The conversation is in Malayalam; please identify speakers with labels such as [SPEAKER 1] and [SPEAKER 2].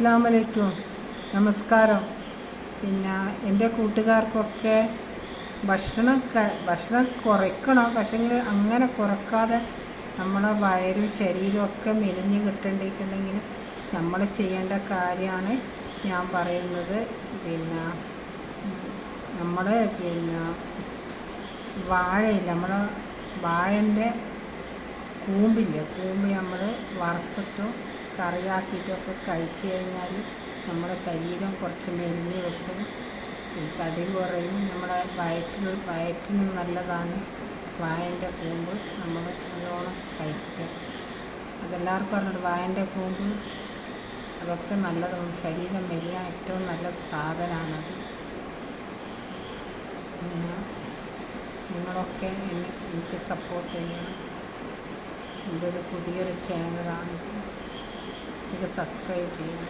[SPEAKER 1] അസ്സാം വലൈക്കും നമസ്കാരം. പിന്നെ എന്റെ കൂട്ടുകാർക്കൊക്കെ ഭക്ഷണം ഭക്ഷണം കുറയ്ക്കണം. പക്ഷെങ്കിൽ അങ്ങനെ കുറക്കാതെ നമ്മളെ വയറും ശരീരവും ഒക്കെ മെലിഞ്ഞ് കിട്ടേണ്ടിയിട്ടുണ്ടെങ്കിൽ നമ്മൾ ചെയ്യേണ്ട കാര്യമാണ് ഞാൻ പറയുന്നത്. പിന്നെ നമ്മൾ പിന്നെ വാഴയില്ല. നമ്മൾ വാഴന്റെ കൂമ്പില്ലേ കൂമ്പ് നമ്മൾ വറുത്തിട്ടും കറിയാക്കിയിട്ടൊക്കെ കഴിച്ചു കഴിഞ്ഞാൽ നമ്മുടെ ശരീരം കുറച്ച് മെലിഞ്ഞ് കിട്ടും. തടി കുറയും. നമ്മുടെ വയറ്റിന് വയറ്റിനും നല്ലതാണ് വായന്റെ കൂമ്പ്. നമ്മൾ നല്ലോണം കഴിക്കുക. അതെല്ലാവർക്കും പറഞ്ഞിട്ട് വായന്റെ കൂമ്പ്? അതൊക്കെ നല്ലതാണ്. ശരീരം മെലിയാൻ ഏറ്റവും നല്ല സാധനമാണത് നിങ്ങളൊക്കെ എന്നെ എനിക്ക് സപ്പോർട്ട് ചെയ്യണം. ഇതൊരു പുതിയൊരു ചാനലാണ് ఇక సబ్స్క్రైబ్ చేయండి.